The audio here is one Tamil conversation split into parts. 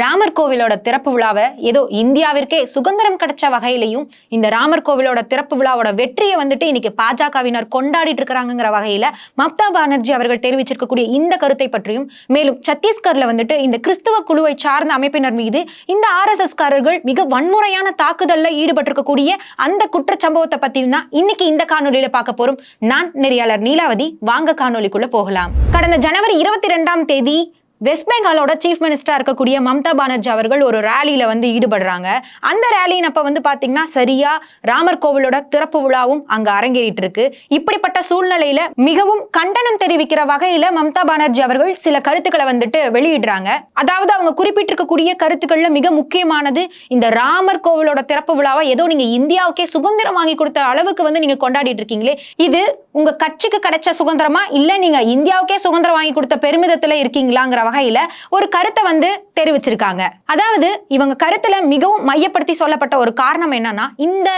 ராமர் கோவிலோட திறப்பு விழாவை ஏதோ இந்தியாவிற்கே சுதந்திரம் கிடைச்ச வகையிலையும் இந்த ராமர் கோவிலோட திறப்பு விழாவோட வெற்றியை வந்துட்டு இன்னைக்கு பாஜகவினர் கொண்டாடிட்டு இருக்கிறாங்கிற வகையில மம்தா பானர்ஜி அவர்கள் தெரிவிச்சிருக்கக்கூடிய இந்த கருத்தை பற்றியும் மேலும் சத்தீஸ்கர்ல வந்துட்டு இந்த கிறிஸ்துவ குழுவை சார்ந்த அமைப்பினர் மீது இந்த ஆர்எஸ்எஸ் காரர்கள் மிக வன்முறையான தாக்குதல்ல ஈடுபட்டிருக்கக்கூடிய அந்த குற்றச்சம்பவத்தை பத்தியும் தான் இன்னைக்கு இந்த காணொலியில பார்க்க போறோம். நான் நெறியாளர் நீலாவதி. வாங்க காணொலிக்குள்ள போகலாம். கடந்த ஜனவரி இருபத்தி ரெண்டாம் தேதி வெஸ்ட் பெங்காலோட சீஃப் மினிஸ்டராக இருக்கக்கூடிய மம்தா பானர்ஜி அவர்கள் ஒரு ரேலியில வந்து ஈடுபடுறாங்க. அந்த ரேலியின் அப்ப வந்து பாத்தீங்கன்னா சரியா ராமர் கோவிலோட திறப்பு விழாவும் அங்க அரங்கேறிட்டு இருக்கு. இப்படிப்பட்ட சூழ்நிலையில மிகவும் கண்டனம் தெரிவிக்கிற வகையில மம்தா பானர்ஜி அவர்கள் சில கருத்துக்களை வந்துட்டு வெளியிடுறாங்க. அதாவது அவங்க குறிப்பிட்டிருக்கக்கூடிய கருத்துக்கள்ல மிக முக்கியமானது இந்த ராமர் கோவிலோட திறப்பு விழாவை ஏதோ நீங்க இந்தியாவுக்கே சுதந்திரம் வாங்கி கொடுத்த அளவுக்கு வந்து நீங்க கொண்டாடிட்டு இருக்கீங்களே இது உங்க கட்சிக்கு கிடைச்ச சுதந்திரமா? இல்ல நீங்க இந்தியாவுக்கே சுதந்திரம் வாங்கி கொடுத்த பெருமிதத்துல இருக்கீங்களாங்கிற வகையில ஒரு கருத்தை வந்து தெரிவிச்சிருக்காங்க. அதாவது இவங்க கருத்துல மிகவும் மையப்படுத்தி சொல்லப்பட்ட ஒரு காரணம் என்னன்னா இந்த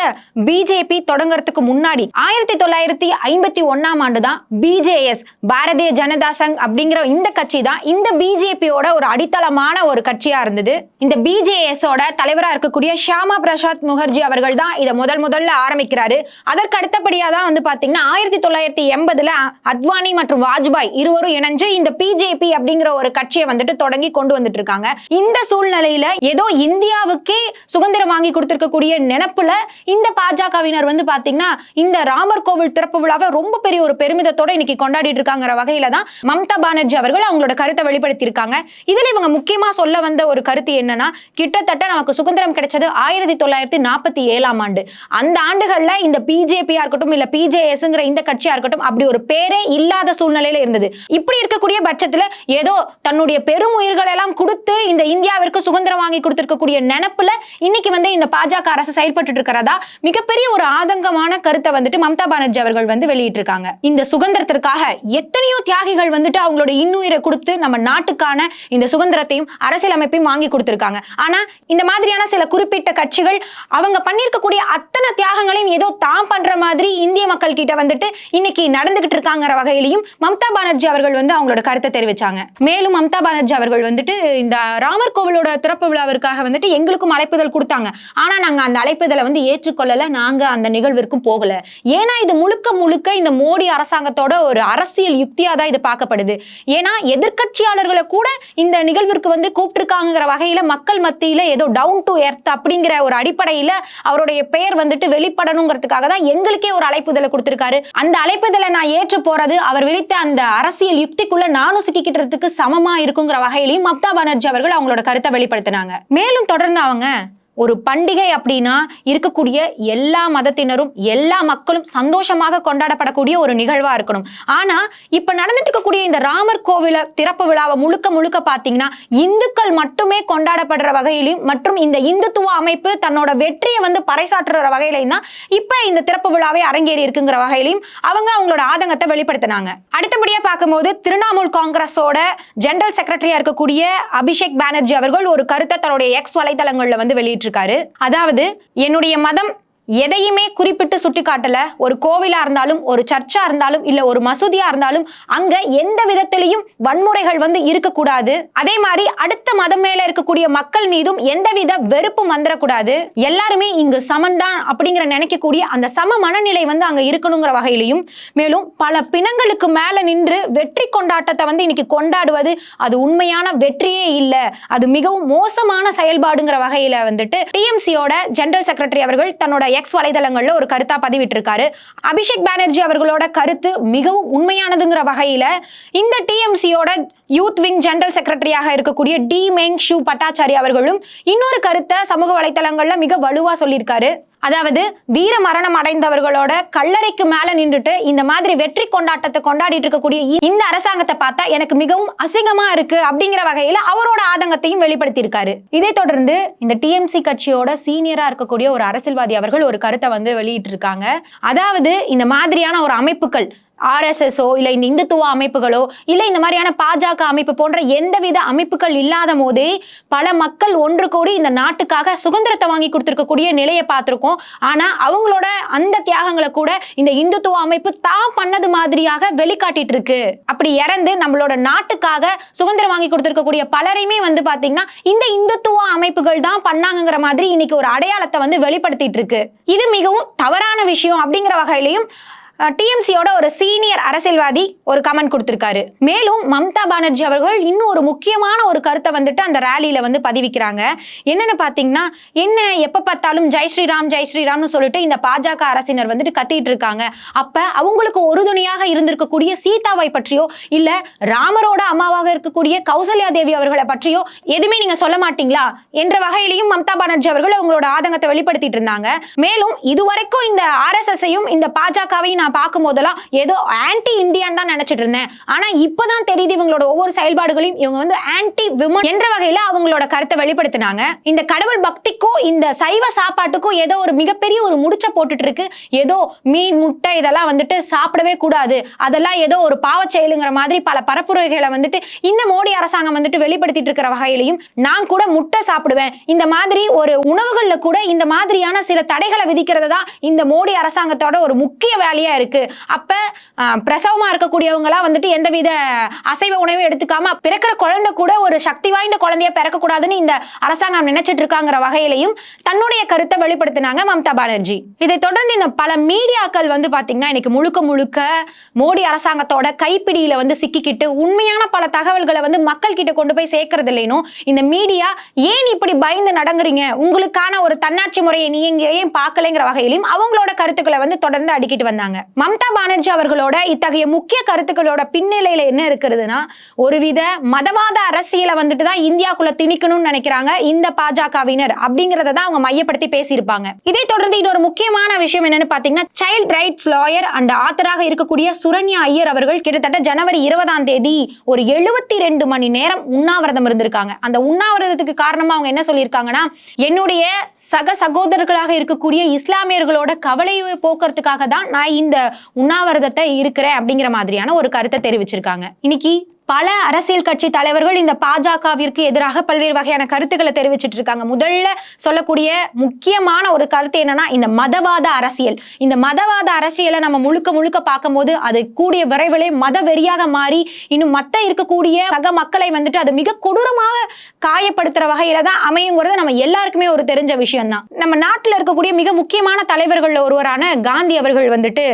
பிஜேபி தொடங்குறதுக்கு முன்னாடி ஆயிரத்தி தொள்ளாயிரத்தி ஐம்பத்தி ஒன்னாம் ஆண்டு தான் பிஜேஎஸ் பாரதிய ஜனதா சங் அப்படிங்கிற இந்த கட்சி தான் இந்த பிஜேபியோட ஒரு அடித்தளமான ஒரு கட்சியா இருந்தது. இந்த பிஜேஎஸோட தலைவரா இருக்கக்கூடிய ஷியாமா பிரசாத் முகர்ஜி அவர்கள் தான் இதை முதல் முதல்ல ஆரம்பிக்கிறாரு. அதற்கு அடுத்தபடியா தான் வந்து பாத்தீங்கன்னா ஆயிரத்தி தொள்ளாயிரத்தி எண்பதுல அத்வானி மற்றும் வாஜ்பாய் இருவரும் இணைஞ்சு இந்த பிஜேபி அப்படிங்கிற ஒரு கட்சியை வந்துட்டு தொடங்கி கொண்டு வந்துட்டு இருக்காங்க இந்த சூழ்நிலையில ஏதோ இந்தியாவுக்கே சுதந்திரம் வாங்கி கொடுத்திருக்கக்கூடிய நினைப்புல இந்த பாஜகவினர் வந்து பாத்தீங்கன்னா இந்த ராமர் கோவில் திறப்பு விழாவை ரொம்ப பெரிய ஒரு பெருமிதத்தோட இன்னைக்கு கொண்டாடிட்டு இருக்காங்கிற வகையில தான் மம்தா பானர்ஜி அவர்கள் அவங்களோட கருத்தை வெளிப்படுத்தி இருக்காங்க இதுல இவங்க முக்கியமா சொல்ல வந்த ஒரு கருத்து என்னன்னா கிட்டத்தட்ட நமக்கு சுதந்திரம் கிடைச்சது ஆயிரத்தி தொள்ளாயிரத்தி நாற்பத்தி ஏழாம் ஆண்டு. அந்த ஆண்டுகள்ல இந்த பிஜேபியா இருக்கட்டும் இல்ல பிஜேஎஸ்ங்கிற இந்த கட்சியா இருக்கட்டும் அப்படி ஒரு பேரே இல்லாத சூழ்நிலையில இருந்தது. இப்படி இருக்கக்கூடிய பட்சத்துல ஏதோ தன்னுடைய பெரும் உயிர்கள் எல்லாம் கொடுத்து இந்த இந்தியாவிற்கு சுதந்திரம் வாங்கி கொடுத்திருக்கக்கூடிய நினப்புல இன்னைக்கு வந்து இந்த பாஜக அரசு செயல்பட்டு இருக்கிறதா? மிகப்பெரிய ஒரு ஆதங்கமான கருத்தை வந்துட்டு மம்தா பானர்ஜி அவர்கள் வந்து வெளியிட்டிருக்காங்க. இந்த சுதந்திரத்திற்காக எத்தனையோ தியாகிகள் வந்துட்டு அவங்களோட இன்னுயிரை கொடுத்து நம்ம நாட்டுக்கான இந்த சுதந்திரத்தையும் அரசியலமைப்பையும் வாங்கி கொடுத்திருக்காங்க. ஆனா இந்த மாதிரியான சில குறிப்பிட்ட கட்சிகள் அவங்க பண்ணியிருக்கக்கூடிய அத்தனை தியாகங்களையும் ஏதோ தான் பண்ற மாதிரி இந்திய மக்கள் கிட்ட வந்துட்டு இன்னைக்கு நடந்துகிட்டு இருக்காங்கிற வகையிலையும் மம்தா பானர்ஜி அவர்கள் வந்து அவங்களோட கருத்தை தெரிவிச்சாங்க. மேலும் மம்தா பானர்ஜி அவர்கள் வந்துட்டு இந்த ராமர் கோவிலோட திறப்பு விழாவிற்காக வந்துட்டு எங்களுக்கும் அழைப்புதல் கொடுத்தாங்க. ஆனா நாங்க அந்த அழைப்புதலை வந்து ஏற்றுக்கொள்ளல. நாங்க அந்த நிகழ்விற்கும் போகல. ஏன்னா இது முழுக்க முழுக்க இந்த மோடி அரசாங்கத்தோட ஒரு அரசியல் யுக்தியா தான் இது பார்க்கப்படுது. ஏன்னா எதிர்க்கட்சியாளர்களை கூட இந்த நிகழ்விற்கு வந்து கூப்பிட்டுருக்காங்கிற வகையில மக்கள் மத்தியில ஏதோ டவுன் டு எர்த் அப்படிங்கிற ஒரு அடிப்படையில அவருடைய பெயர் வந்துட்டு வெளிப்படணுங்கிறதுக்காக தான் எங்களுக்கே ஒரு அழைப்புதலை கொடுத்திருக்காரு. அந்த அழைப்புதலை நான் ஏற்று போறது அவர் விரித்த அந்த அரசியல் யுக்திக்குள்ள நானும் சிக்கிக்கிட்டதுக்கு சமமா இருக்குங்கிற வகையிலையும் மம்தா பானர்ஜி அவர்கள் அவங்களோட கருத்தை வெளிப்படுத்தினாங்க. மேலும் தொடர்ந்து அவங்க ஒரு பண்டிகை அப்படின்னா இருக்கக்கூடிய எல்லா மதத்தினரும் எல்லா மக்களும் சந்தோஷமாக கொண்டாடப்படக்கூடிய ஒரு நிகழ்வா இருக்கணும். ஆனா இப்ப நடந்துட்டு இருக்கக்கூடிய இந்த ராமர் கோவில திறப்பு விழாவை முழுக்க முழுக்க பாத்தீங்கன்னா இந்துக்கள் மட்டுமே கொண்டாடப்படுற வகையிலும் மற்றும் இந்த இந்துத்துவ அமைப்பு தன்னோட வெற்றியை வந்து பறைசாற்றுற வகையிலையும் தான் இப்ப இந்த திறப்பு விழாவை அரங்கேறி இருக்குங்கிற வகையிலையும் அவங்க அவங்களோட ஆதங்கத்தை வெளிப்படுத்தினாங்க. அடுத்தபடியா பார்க்கும்போது திரிணாமுல் காங்கிரஸோட ஜெனரல் செக்ரட்டரியா இருக்கக்கூடிய அபிஷேக் பானர்ஜி அவர்கள் ஒரு கருத்தை தன்னுடைய எக்ஸ் வலைதளங்கள்ல வந்து வெளியிட்டு இருக்காரு அதாவது என்னுடைய மதம் எதையுமே குறிப்பிட்டு சுட்டி காட்டல ஒரு கோவிலா இருந்தாலும் ஒரு சர்ச்சா இருந்தாலும் இல்ல ஒரு மசூதியா இருந்தாலும் அங்க எந்த விதத்திலையும் வன்முறைகள் வந்து இருக்கக்கூடாது. அதே மாதிரி அடுத்த மதம் மேல இருக்கக்கூடிய மக்கள் மீதும் எந்தவித வெறுப்பும் வந்துடக்கூடாது எல்லாருமே இங்கு சமன்தான் அப்படிங்கிற நினைக்கக்கூடிய அந்த சம மனநிலை வந்து அங்க இருக்கணுங்கிற வகையிலையும் மேலும் பல பிணங்களுக்கு மேல நின்று வெற்றி கொண்டாட்டத்தை வந்து இன்னைக்கு கொண்டாடுவது அது உண்மையான வெற்றியே இல்லை. அது மிகவும் மோசமான செயல்பாடுங்கிற வகையில வந்துட்டு டிஎம்சியோட ஜெனரல் செக்ரட்டரி அவர்கள் தன்னோட எக்ஸ் வலைதளங்கள்ல ஒரு கருத்தா பதிவிட்டிருக்காரு. அபிஷேக் பானர்ஜி அவர்களோட கருத்து மிகவும் உண்மையானதுங்கிற வகையில இந்த டிஎம்சியோட யூத் விங் ஜெனரல் செக்ரட்டரியாக இருக்கக்கூடிய டி. மெங் ஷூ பட்டாச்சாரி அவர்களும் இன்னொரு கருத்தை சமூக வலைதளங்கள்ல மிக வலுவா சொல்லியிருக்காரு. அதாவது வீர மரணம் அடைந்தவர்களோட கல்லறைக்கு மேல நின்றுட்டு இந்த மாதிரி வெற்றி கொண்டாட்டத்தை கொண்டாடிட்டு இருக்கக்கூடிய இந்த அரசாங்கத்தை பார்த்தா எனக்கு மிகவும் அசிங்கமா இருக்கு அப்படிங்கிற வகையில அவரோட ஆதங்கத்தையும் வெளிப்படுத்தியிருக்காரு. இதை தொடர்ந்து இந்த டிஎம்சி கட்சியோட சீனியரா இருக்கக்கூடிய ஒரு அரசியல்வாதி அவர்கள் ஒரு கருத்தை வந்து வெளியிட்டு இருக்காங்க அதாவது இந்த மாதிரியான ஒரு அமைப்புகள் ஆர்எஸ்எஸ்ஸோ இல்லை இந்த இந்துத்துவ அமைப்புகளோ இல்லை இந்த மாதிரியான பாஜக அமைப்பு போன்ற எந்தவித அமைப்புகள் இல்லாத போதே பல மக்கள் ஒன்று கூடி இந்த நாட்டுக்காக சுதந்திரத்தை வாங்கி கொடுத்துருக்கக்கூடிய நிலையை பார்த்துருக்கோம். ஆனால் அவங்களோட அந்த தியாகங்களை கூட இந்த இந்துத்துவ அமைப்பு தான் பண்ணது மாதிரியாக வெளிக்காட்டிட்டு இருக்கு அப்படி இறந்து நம்மளோட நாட்டுக்காக சுதந்திரம் வாங்கி கொடுத்துருக்கக்கூடிய பலரையுமே வந்து பார்த்தீங்கன்னா இந்த இந்துத்துவ அமைப்புகள் தான் பண்ணாங்கங்கிற மாதிரி இன்னைக்கு ஒரு அடையாளத்தை வந்து வெளிப்படுத்திட்டு இருக்கு இது மிகவும் தவறான விஷயம் அப்படிங்கிற வகையிலையும் டிஎம்சியோட ஒரு சீனியர் அரசியல்வாதி ஒரு கமெண்ட் கொடுத்திருக்காரு. மேலும் மம்தா பானர்ஜி அவர்கள் இன்னும் ஒரு முக்கியமான ஒரு கருத்தை வந்துட்டு அந்த ரேலியில வந்து பதிவிக்கிறாங்க. என்னன்னு பாத்தீங்கன்னா என்ன எப்ப பார்த்தாலும் ஜெய் ஸ்ரீராம் ஜெய் ஸ்ரீராம்னு சொல்லிட்டு இந்த பாஜக அரசினர் வந்துட்டு கத்திட்டு இருக்காங்க. அப்ப அவங்களுக்கு உறுதுணையாக இருந்திருக்கக்கூடிய சீதாவை பற்றியோ இல்ல ராமரோட அம்மாவாக இருக்கக்கூடிய கௌசல்யா தேவி அவர்களை பற்றியோ எதுவுமே நீங்க சொல்ல மாட்டீங்களா? என்ற வகையிலையும் மம்தா பானர்ஜி அவர்கள் அவங்களோட ஆதங்கத்தை வெளிப்படுத்திட்டு இருந்தாங்க. மேலும் இதுவரைக்கும் இந்த ஆர்எஸ்எஸ்ஸையும் இந்த பாஜகவையும் நான் பார்க்கும் போதெல்லாம் ஏதோ ஆன்டி இந்தியன் தான் நினைச்சிட்டு இருந்தேன். ஆனா இப்பதான் தெரியுது இவங்களோட ஒவ்வொரு செயல்பாடுகளையும் இவங்க வந்து ஆன்டி விமன் என்ற வகையில அவங்களோட கருத்தை வெளிப்படுத்தினாங்க. இந்த கடவுள் பக்திக்கும் இந்த சைவ சாப்பாட்டுக்கும் ஏதோ ஒரு மிகப்பெரிய ஒரு முடிச்ச போட்டுட்டு இருக்கு ஏதோ மீன் முட்டை இதெல்லாம் வந்துட்டு சாப்பிடவே கூடாது. அதெல்லாம் ஏதோ ஒரு பாவ செயலுங்கிற மாதிரி பல பரப்புரைகளை வந்துட்டு இந்த மோடி அரசாங்கம் வந்துட்டு வெளிப்படுத்திட்டு இருக்கிற வகையிலையும் நான் கூட முட்டை சாப்பிடுவேன். இந்த மாதிரி ஒரு உணவுகள்ல கூட இந்த மாதிரியான சில தடைகளை விதிக்கிறது தான் இந்த மோடி அரசாங்கத்தோட ஒரு முக்கிய வேலையா இருக்கு. இருக்குது அப்போ பிரசவமா இருக்கக்கூடியவங்களாம் வந்துட்டு எந்தவித அசைவ உணவும் எடுத்துக்காம பிறக்கிற குழந்தை கூட ஒரு சக்தி வாய்ந்த குழந்தைய பிறக்கக்கூடாதுன்னு இந்த அரசாங்கம் நினைச்சிட்டு இருக்காங்கிற வகையிலையும் தன்னுடைய கருத்தை வெளிப்படுத்தினாங்க மம்தா பானர்ஜி. இதை தொடர்ந்து இந்த பல மீடியாக்கள் வந்து பார்த்தீங்கன்னா இன்னைக்கு முழுக்க முழுக்க மோடி அரசாங்கத்தோட கைப்பிடியில வந்து சிக்கிக்கிட்டு உண்மையான பல தகவல்களை வந்து மக்கள் கிட்ட கொண்டு போய் சேர்க்கறது இல்லைனும் இந்த மீடியா ஏன் இப்படி பயந்து நடங்குறீங்க? உங்களுக்கான ஒரு தன்னாட்சி முறையை நீங்க ஏன் பார்க்கலைங்கிற வகையிலும் அவங்களோட கருத்துக்களை வந்து தொடர்ந்து அடிக்கிட்டு வந்தாங்க. மம்தா பானர்ஜி அவர்களோட இத்தகைய முக்கிய கருத்துக்களோட பின்னிலையில என்ன இருக்கிறதுனா ஒருவித மதவாத அரசியலை வந்துட்டு தான் இந்தியாக்குள்ள திணிக்கணும்னு நினைக்கிறாங்க இந்த பாஜகவினர் அப்படிங்கறத தான் அவங்க மையப்படுத்தி பேசியிருப்பாங்க. இதை தொடர்ந்து இன்னொரு முக்கியமான விஷயம் என்னன்னு பாத்தீங்கன்னா சைல்ட் ரைட்ஸ் லாயர் அண்ட் ஆத்தராக இருக்கக்கூடிய சுரன்யா ஐயர் அவர்கள் கிட்டத்தட்ட ஜனவரி இருபதாம் தேதி ஒரு எழுபத்தி ரெண்டு மணி நேரம் உண்ணாவிரதம் இருந்திருக்காங்க. அந்த உண்ணாவிரதத்துக்கு காரணமா அவங்க என்ன சொல்லியிருக்காங்கன்னா என்னுடைய சக சகோதரர்களாக இருக்கக்கூடிய இஸ்லாமியர்களோட கவலையை போக்குறதுக்காக தான் நான் இந்த உண்ணாவிரதத்தை இருக்கிறேன் அப்படிங்கிற மாதிரியான ஒரு கருத்தை தெரிவிச்சிருக்காங்க. இன்னைக்கு பல அரசியல் கட்சி தலைவர்கள் இந்த பாஜகவிற்கு எதிராக பல்வேறு வகையான கருத்துக்களை தெரிவிச்சிட்டு இருக்காங்க முதல்ல சொல்லக்கூடிய முக்கியமான ஒரு கருத்து என்னன்னா இந்த மதவாத அரசியல். இந்த மதவாத அரசியலை நம்ம முழுக்க முழுக்க பார்க்கும்போது அது கூடிய விரைவிலே மத வெறியாக மாறி இன்னும் மத்த இருக்கக்கூடிய சக மக்களை வந்துட்டு அது மிக கொடூரமாக காயப்படுத்துற வகையில தான் அமையுங்கிறது நம்ம எல்லாருக்குமே ஒரு தெரிஞ்ச விஷயம் தான் நம்ம நாட்டில் இருக்கக்கூடிய மிக முக்கியமான தலைவர்கள் ஒருவரான காந்தி அவர்கள் வந்துட்டு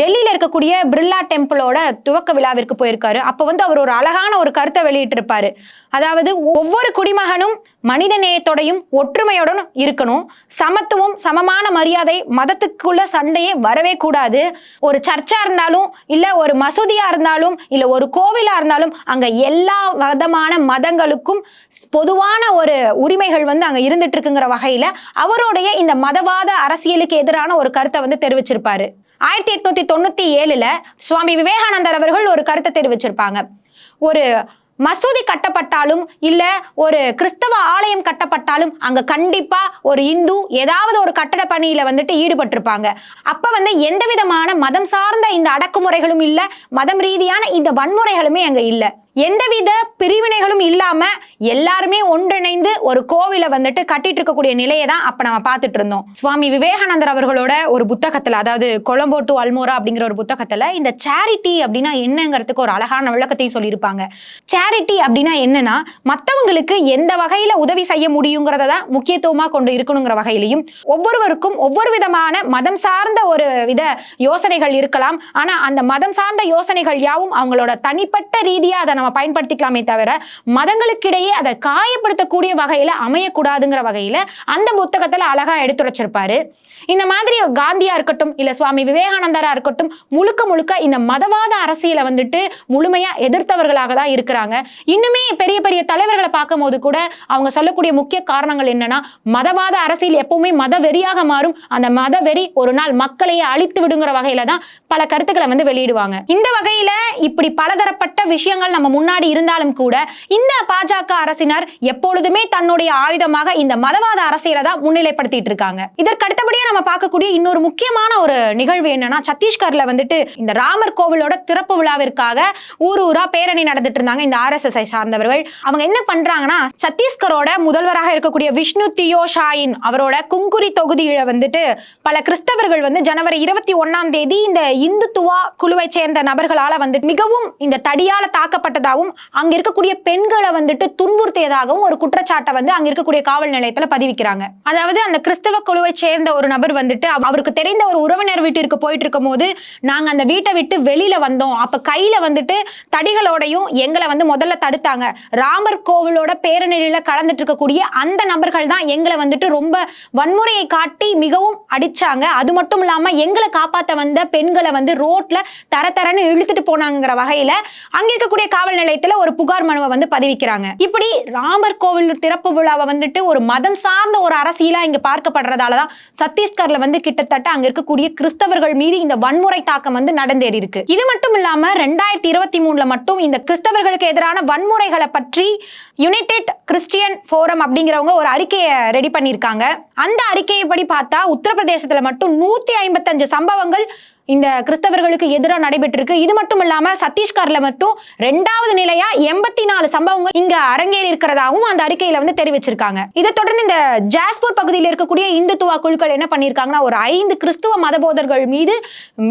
டெல்லியில் இருக்கக்கூடிய பிர்லா டெம்பிளோட துவக்க விழாவிற்கு போயிருக்காரு. அப்போ வந்து அவர் ஒரு அழகான ஒரு கருத்தை வெளியிட்டிருப்பாரு. அதாவது ஒவ்வொரு குடிமகனும் மனித நேயத்தோடையும் ஒற்றுமையோடனும் இருக்கணும். சமத்துவம் சமமான மரியாதை மதத்துக்குள்ள சண்டையே வரவே கூடாது. ஒரு சர்ச்சா இருந்தாலும் இல்லை ஒரு மசூதியா இருந்தாலும் இல்லை ஒரு கோவிலா இருந்தாலும் அங்கே எல்லா விதமான மதங்களுக்கும் பொதுவான ஒரு உரிமைகள் வந்து அங்கே இருந்துட்டு இருக்குங்கிற வகையில் அவருடைய இந்த மதவாத அரசியலுக்கு எதிரான ஒரு கருத்தை வந்து தெரிவிச்சிருப்பாரு. ஆயிரத்தி எட்நூத்தி தொண்ணூத்தி ஏழுல சுவாமி விவேகானந்தர் அவர்கள் ஒரு கருத்தை தெரிவிச்சிருப்பாங்க. ஒரு மசூதி கட்டப்பட்டாலும் இல்ல ஒரு கிறிஸ்தவ ஆலயம் கட்டப்பட்டாலும் அங்க கண்டிப்பா ஒரு இந்து ஏதாவது ஒரு கட்டட பணியில வந்துட்டு ஈடுபட்டிருப்பாங்க. அப்ப வந்து எந்த விதமான மதம் சார்ந்த இந்த அடக்குமுறைகளும் இல்ல மதம் ரீதியான இந்த வன்முறைகளுமே அங்க இல்லை. எந்தவித பிரிவினைகளும் இல்லாம எல்லாருமே ஒன்றிணைந்து ஒரு கோவிலை வந்துட்டு கட்டிட்டு இருக்கக்கூடிய நிலையை தான் அப்ப நம்ம பார்த்துட்டு இருந்தோம். சுவாமி விவேகானந்தர் அவர்களோட ஒரு புத்தகத்துல அதாவது கொலம்போ டு அல்மோரா அப்படிங்கிற ஒரு புத்தகத்துல இந்த சேரிட்டி அப்படின்னா என்னங்கிறதுக்கு ஒரு அழகான விளக்கத்தையும் சொல்லியிருப்பாங்க. சேரிட்டி அப்படின்னா என்னன்னா மத்தவங்களுக்கு எந்த வகையில உதவி செய்ய முடியுங்கிறத தான் முக்கியத்துவமா கொண்டு இருக்கணுங்கிற வகையிலையும் ஒவ்வொருவருக்கும் ஒவ்வொரு விதமான மதம் சார்ந்த ஒரு வித யோசனைகள் இருக்கலாம். ஆனா அந்த மதம் சார்ந்த யோசனைகள் யாவும் அவங்களோட தனிப்பட்ட ரீதியா அதை நம்ம பயன்படுத்திக்கலாமே தவிர மதங்களுக்கிடையே அதை காயப்படுத்தக்கூடிய வகையில அமையக்கூடாதுங்கிற வகையில அந்த புத்தகத்துல அழகா எடுத்துரைச்சிருப்பாரு. இந்த மாதிரி காந்தியா இருக்கட்டும் இல்ல சுவாமி விவேகானந்தரா இருக்கட்டும் முழுக்க முழுக்க இந்த மதவாத அரசியலை வந்துட்டு முழுமையா எதிர்த்தவர்களாக தான் இருக்கிறாங்க. இன்னுமே பெரிய பெரிய தலைவர்களை பார்க்கும் போது கூட அவங்க சொல்லக்கூடிய முக்கிய காரணங்கள் என்னன்னா மதவாத அரசியல் எப்பவுமே மத வெறியாக மாறும். அந்த மத வெறி ஒரு நாள் மக்களையே அழித்து விடுங்கிற வகையில தான் பல கருத்துக்களை வந்து வெளியிடுவாங்க. இந்த வகையில இப்படி பலதரப்பட்ட விஷயங்கள் நம்ம முன்னாடி இருந்தாலும் கூட இந்த பாஜக அரசினர் எப்பொழுதுமே தன்னுடைய ஆயுதமாக இந்த மதவாத அரசியலை தான் முன்னிலைப்படுத்திட்டு இருக்காங்க. இதற்கு அடுத்தபடியா நம்ம பார்க்கக்கூடிய இன்னொரு முக்கியமான ஒரு நிகழ்வு என்னன்னா சத்தீஸ்கர்ல வந்துட்டு இந்த ராமர் கோவிலோட திறப்பு விழாவிற்காக ஊர் ஊரா பேரணி நடந்துட்டு இருந்தாங்க இந்த ஆர்எஸ்எஸ்ஐ சார்ந்தவர்கள். அவங்க என்ன பண்றாங்கன்னா சத்தீஸ்கரோட முதல்வராக இருக்கக்கூடிய விஷ்ணு தியோ ஷாயின் அவரோட குங்குரி தொகுதியில வந்துட்டு பல கிறிஸ்தவர்கள் வந்து ஜனவரி இருபத்தி ஒன்னாம் தேதி இந்த இந்துத்துவா குழுவை சேர்ந்த நபர்களால வந்து மிகவும் இந்த தடியால தாக்கப்பட்டதாகவும் அங்க இருக்கக்கூடிய பெண்களை வந்துட்டு துன்புறுத்தியதாகவும் ஒரு குற்றச்சாட்டை வந்து அங்க இருக்கக்கூடிய காவல் நிலையத்துல பதிவிக்கிறாங்க. அதாவது அந்த கிறிஸ்தவ குழுவை சேர்ந்த ஒரு நபர் வந்துட்டு அவருக்கு தெரிந்த ஒரு உறவினர் வீட்டிற்கு போயிட்டு இருக்கும் போது நாங்க அந்த வீட்டை விட்டு வெளியில வந்தோம். அப்ப கையில வந்துட்டு தடிகளோடையும் எங்களை வந்து முதல்ல தடுத்தாங்க. ராமர் கோவிலோட பேரணியில கலந்துட்டு இருக்கக்கூடிய அந்த நபர்கள் தான் எங்களை வந்துட்டு ரொம்ப வன்முறையை காட்டி மிகவும் அடிச்சாங்க. அது மட்டும் இல்லாம எங்களை காப்பாத்த வந்த பெண்களை வந்து ரோட்ல தர தரன்னு இழுத்துட்டு போனாங்கிற வகையில அங்க இருக்கக்கூடிய காவல் நிலையத்துல ஒரு புகார் மனுவை வந்து பதிவிக்கிறாங்க. இப்படி ராமர் கோவில் திறப்பு விழாவை வந்துட்டு ஒரு மதம் சார்ந்த ஒரு அரசியலா இங்க பார்க்கப்படுறதாலதான் சத்தீஸ்கர்ல வந்து கிட்டத்தட்ட அங்க இருக்கக்கூடிய கிறிஸ்தவர்கள் மீது இந்த வன்முறை தாக்கம் வந்து நடந்தேறி இருக்கு. இது மட்டும் இல்லாம ரெண்டாயிரத்தி இருபத்தி மூணுல மட்டும் இந்த கிறிஸ்தவர்களுக்கு எதிரான வன்முறைகளை பற்றி யுனைடெட் கிறிஸ்டியன் ஃபோரம் அப்படிங்கிறவங்க ஒரு அறிக்கையை ரெடி பண்ணியிருக்காங்க. அந்த அறிக்கையை படி பார்த்தா உத்தரப்பிரதேசத்துல மட்டும் நூத்தி ஐம்பத்தஞ்சு சம்பவங்கள் இந்த கிறிஸ்தவர்களுக்கு எதிராக நடைபெற்றிருக்கு. இது மட்டும் இல்லாம சத்தீஸ்கர்ல மட்டும் ரெண்டாவது நிலையா எண்பத்தி நாலு சம்பவங்கள் இங்க அரங்கேறி இருக்கிறதாவும் அந்த அறிக்கையில வந்து தெரிவிச்சிருக்காங்க. இதை தொடர்ந்து இந்த ஜாஸ்பூர் பகுதியில் இருக்கக்கூடிய இந்துத்துவா குழுக்கள் என்ன பண்ணியிருக்காங்கன்னா ஒரு ஐந்து கிறிஸ்துவ மதபோதர்கள் மீது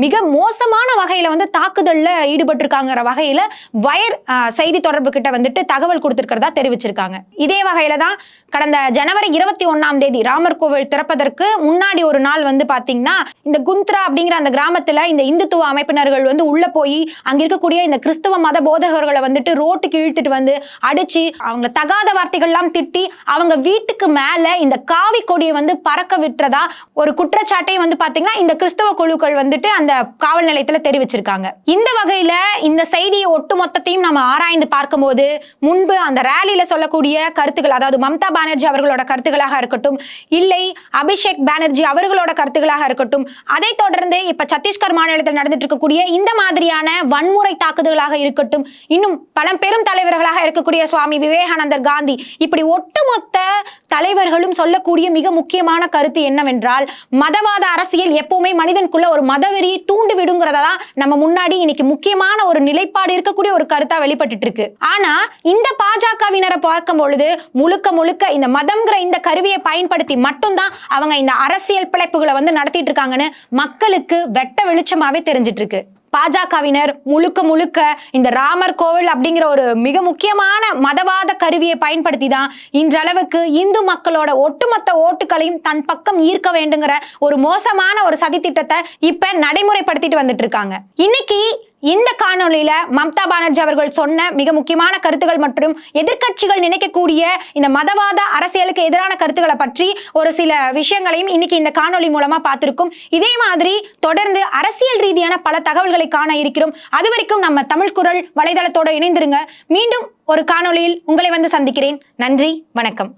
மிக மோசமான வகையில வந்து தாக்குதல்ல ஈடுபட்டிருக்காங்கிற வகையில வயர் செய்தி தொடர்பு கிட்ட வந்துட்டு தகவல் கொடுத்திருக்கிறதா தெரிவிச்சிருக்காங்க. இதே வகையில தான் கடந்த ஜனவரி இருபத்தி ஒன்னாம் தேதி ராமர் கோவில் திறப்பதற்கு முன்னாடி ஒரு நாள் வந்து பாத்தீங்கன்னா இந்த குந்த்ரா அப்படிங்கிற அந்த கிராமத்துல இந்த இந்துத்துவ அமைப்பினர்கள் வந்து உள்ள போய் அங்க இருக்கக்கூடிய இந்த கிறிஸ்தவ மத போதகர்களை வந்துட்டு ரோட்டுக்கு இழுத்துட்டு வந்து அடிச்சு அவங்க தகாத வார்த்தைகள்லாம் திட்டி அவங்க வீட்டுக்கு மேல இந்த காவி கொடியை வந்து பறக்க விட்டுறதா ஒரு குற்றச்சாட்டை வந்து பாத்தீங்கன்னா இந்த கிறிஸ்தவ குழுக்கள் வந்துட்டு அந்த காவல் நிலையத்துல தெரிவிச்சிருக்காங்க. இந்த வகையில இந்த செய்தியை ஒட்டுமொத்தத்தையும் நம்ம ஆராய்ந்து பார்க்கும்போது முன்பு அந்த ரேலியில சொல்லக்கூடிய கருத்துக்கள் அதாவது மம்தா பானர்ஜி அவர்களோட கருத்துக்களாக இருக்கட்டும் இல்லை அபிஷேக் பானர்ஜி அவர்களோட கருத்துக்களாக இருக்கட்டும் அதை தொடர்ந்து இப்ப சத்தீஸ்கர் மாநிலத்தில் நடந்துட்டு இருக்கக்கூடிய இந்த மாதிரியான வன்முறை தாக்குதலாக இருக்கட்டும் இன்னும் பல பெரும் தலைவர்களாக இருக்கக்கூடிய சுவாமி விவேகானந்தர் காந்தி இப்படி ஒட்டுமொத்த தலைவர்களும் சொல்லக்கூடிய மிக முக்கியமான கருத்து என்னவென்றால் மதவாத அரசியல் எப்பவுமே மனிதனுக்குள்ள ஒரு மதவெறியை தூண்டு விடுங்கிறதா நம்ம முன்னாடி இன்னைக்கு முக்கியமான ஒரு நிலைப்பாடு இருக்கக்கூடிய ஒரு கருத்தா வெளிப்பட்டுட்டு இருக்கு ஆனா இந்த பாஜகவினரை பார்க்கும் பொழுது முழுக்க முழுக்க இந்த மதம்ங்கிற இந்த கருவியை பயன்படுத்தி மட்டும்தான் அவங்க இந்த அரசியல் பிழைப்புகளை வந்து நடத்திட்டு இருக்காங்கன்னு மக்களுக்கு வெட்ட வெளிச்சமாவே தெரிஞ்சிட்டு இருக்கு பாஜகவினர் முழுக்க முழுக்க இந்த ராமர் கோவில் அப்படிங்கிற ஒரு மிக முக்கியமான மதவாத கருவியை பயன்படுத்தி தான் இன்றளவுக்கு இந்து மக்களோட ஒட்டுமொத்த ஓட்டுகளையும் தன் பக்கம் ஈர்க்க வேண்டுங்கிற ஒரு மோசமான ஒரு சதித்திட்டத்தை இப்ப நடைமுறைப்படுத்திட்டு வந்துட்டு இருக்காங்க இன்னைக்கு இந்த காணொலியில மம்தா பானர்ஜி அவர்கள் சொன்ன மிக முக்கியமான கருத்துகள் மற்றும் எதிர்க்கட்சிகள் நினைக்கக்கூடிய இந்த மதவாத அரசியலுக்கு எதிரான கருத்துக்களை பற்றி ஒரு சில விஷயங்களையும் இன்னைக்கு இந்த காணொளி மூலமா பார்த்திருக்கும். இதே மாதிரி தொடர்ந்து அரசியல் ரீதியான பல தகவல்களை காண இருக்கிறோம். அது வரைக்கும் நம்ம தமிழ் குரல் வலைதளத்தோட இணைந்திருங்க. மீண்டும் ஒரு காணொளியில் உங்களை வந்து சந்திக்கிறேன். நன்றி வணக்கம்.